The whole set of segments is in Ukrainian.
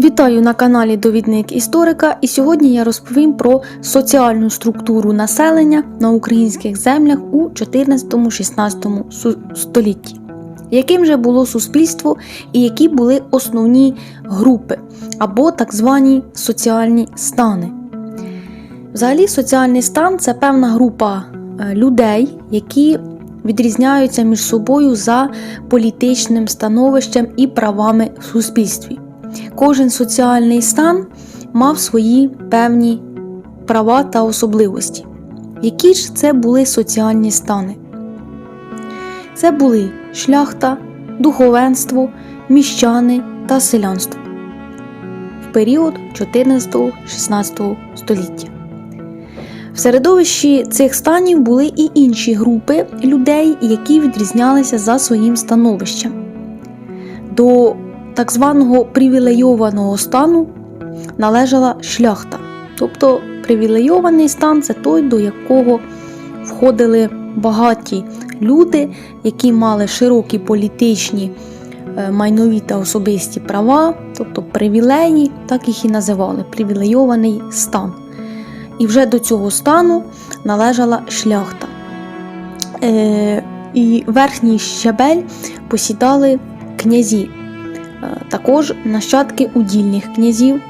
Вітаю на каналі Довідник Історика, і сьогодні я розповім про соціальну структуру населення на українських землях у 14-16 столітті. Яким же було суспільство і які були основні групи або так звані соціальні стани? Взагалі, соціальний стан це певна група е, людей, які відрізняються між собою за політичним становищем і правами в суспільстві. Кожен соціальний стан мав свої певні права та особливості. Які ж це були соціальні стани? Це були шляхта, духовенство, міщани та селянство в період 14-16 століття. В середовищі цих станів були і інші групи людей, які відрізнялися за своїм становищем. До так званого привілейованого стану належала шляхта. Тобто привілейований стан це той, до якого входили багаті люди, які мали широкі політичні, е, майнові та особисті права, тобто привілеї, так їх і називали привілейований стан. І вже до цього стану належала шляхта. Е, і верхній щабель посідали князі, також нащадки удільних князів.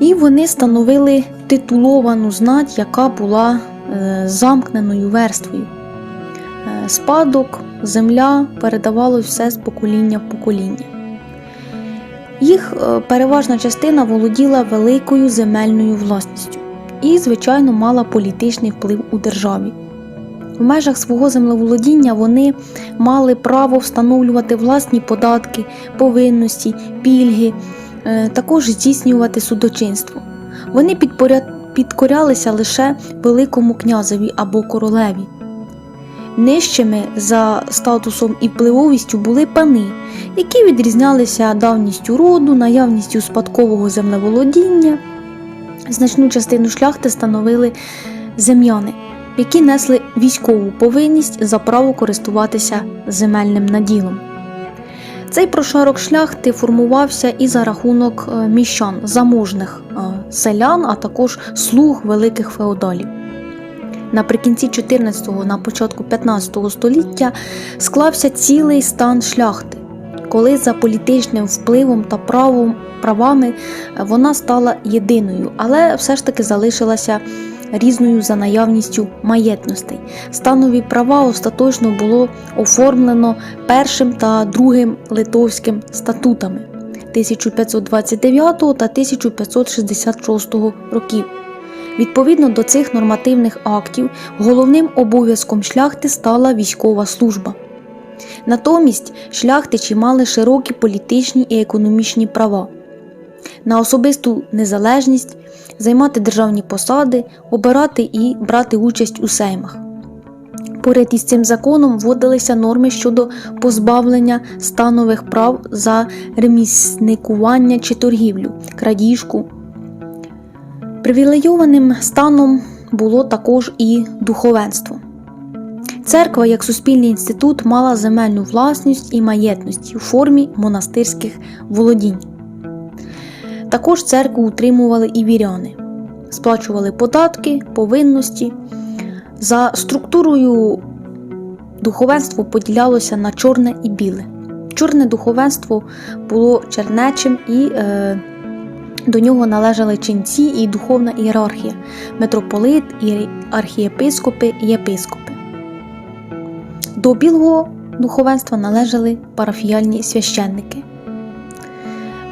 І вони становили титуловану знать, яка була е, замкненою верствою. Е, Спадок, земля передавалось все з покоління в покоління. Їх е, переважна частина володіла великою земельною власністю і, звичайно, мала політичний вплив у державі. В межах свого землеволодіння вони мали право встановлювати власні податки, повинності, пільги, е, також здійснювати судочинство. Вони підкорялися лише Великому князеві або королеві. Нижчими за статусом і впливовістю були пани, які відрізнялися давністю роду, наявністю спадкового землеволодіння. Значну частину шляхти становили зем'яни, які несли військову повинність за право користуватися земельним наділом. Цей прошарок шляхти формувався і за рахунок е, міщан, заможних е, селян, а також слуг великих феодалів. Наприкінці 14-го, на початку 15-го століття склався цілий стан шляхти, коли за політичним впливом та правом, правами е, вона стала єдиною, але все ж таки залишилася різною за наявністю маєтностей. Станові права остаточно було оформлено першим та другим литовським статутами 1529 та 1566 років. Відповідно до цих нормативних актів, головним обов'язком шляхти стала військова служба. Натомість шляхтичі мали широкі політичні і економічні права на особисту незалежність, займати державні посади, обирати і брати участь у сеймах. Поряд із цим законом вводилися норми щодо позбавлення станових прав за ремісникування чи торгівлю, крадіжку. Привілейованим станом було також і духовенство. Церква як суспільний інститут мала земельну власність і маєтність у формі монастирських володінь. Також церкву утримували і віряни, сплачували податки, повинності. За структурою духовенство поділялося на чорне і біле. Чорне духовенство було чернечим і е, до нього належали ченці і духовна ієрархія, митрополит, архієпископи і єпископи. До білого духовенства належали парафіяльні священники.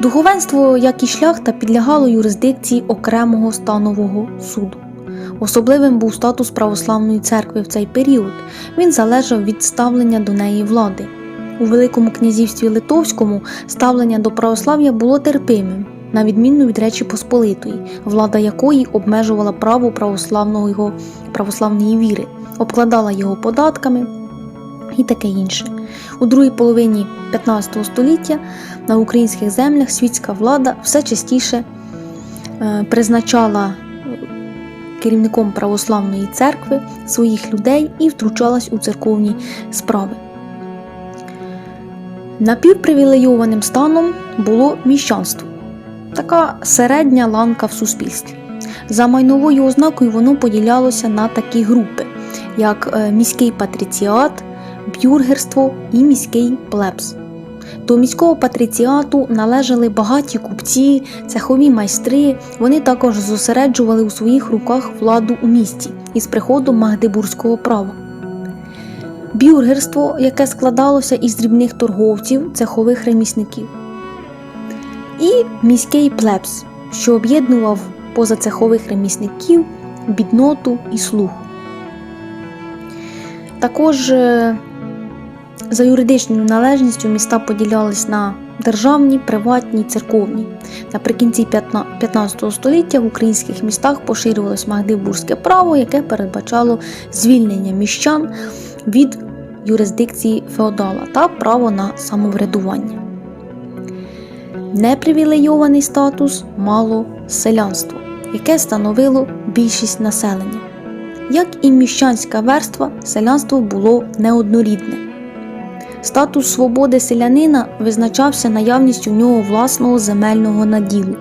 Духовенство, як і шляхта, підлягало юрисдикції окремого станового суду. Особливим був статус православної церкви в цей період. Він залежав від ставлення до неї влади. У Великому князівстві Литовському ставлення до православ'я було терпимим, на відміну від Речі Посполитої, влада якої обмежувала право православного його, православної віри, обкладала його податками і таке інше. У другій половині 15 століття на українських землях світська влада все частіше е, призначала е, керівником православної церкви своїх людей і втручалась у церковні справи. Напівпривілейованим станом було міщанство, така середня ланка в суспільстві. За майновою ознакою воно поділялося на такі групи, як е, міський патриціат, бюргерство і міський плебс. До міського патриціату належали багаті купці, цехові майстри. Вони також зосереджували у своїх руках владу у місті із приходом магдебурзького права. Бюргерство, яке складалося із дрібних торговців, цехових ремісників. І міський плебс, що об'єднував позацехових ремісників, бідноту і слуг. Також е, за юридичною належністю міста поділялись на державні, приватні церковні. Наприкінці 15 століття в українських містах поширювалось магдебурзьке право, яке передбачало звільнення міщан від юрисдикції феодала та право на самоврядування. Непривілейований статус мало селянство, яке становило більшість населення. Як і міщанська верства, селянство було неоднорідне. Статус свободи селянина визначався наявністю в нього власного земельного наділу.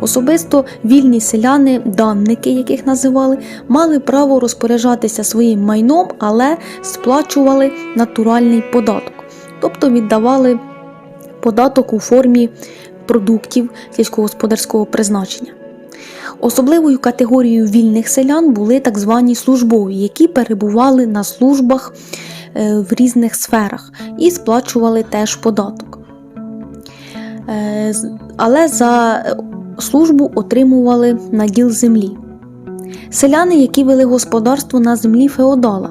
Особисто вільні селяни, данники, яких називали, мали право розпоряджатися своїм майном, але сплачували натуральний податок, тобто віддавали податок у формі продуктів сільськогосподарського призначення. Особливою категорією вільних селян були так звані службові, які перебували на службах в різних сферах і сплачували теж податок. Е, Але за службу отримували наділ землі. Селяни, які вели господарство на землі феодала,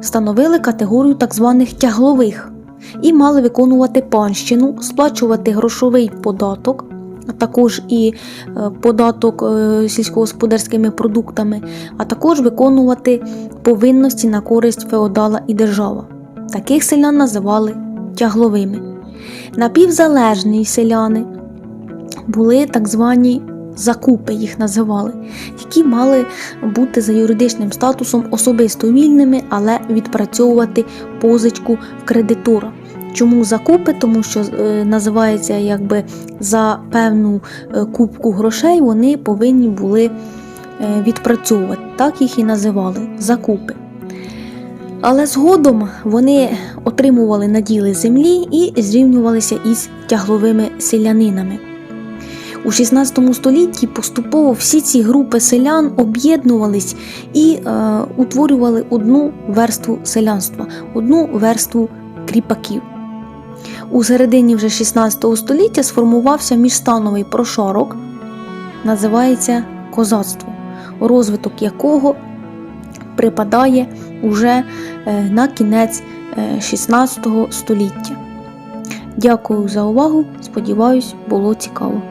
становили категорію так званих тяглових і мали виконувати панщину, сплачувати грошовий податок, також і е, податок е, сільськогосподарськими продуктами, а також виконувати повинності на користь феодала і держава. Таких селян називали тягловими. Напівзалежні селяни були так звані закупи, їх називали, які мали бути за юридичним статусом особисто вільними, але відпрацьовувати позичку в кредитора. Чому закупи? Тому що е, називається якби за певну е, кубку грошей вони повинні були е, відпрацьовувати. Так їх і називали закупи. Але згодом вони отримували наділи землі і зрівнювалися із тягловими селянинами. У 16 столітті поступово всі ці групи селян об'єднувались і е, утворювали одну верству селянства, одну верству кріпаків. У середині вже 16 століття сформувався міжстановий прошарок, називається козацтво, розвиток якого припадає уже е, на кінець е, 16 століття. Дякую за увагу. Сподіваюсь, було цікаво.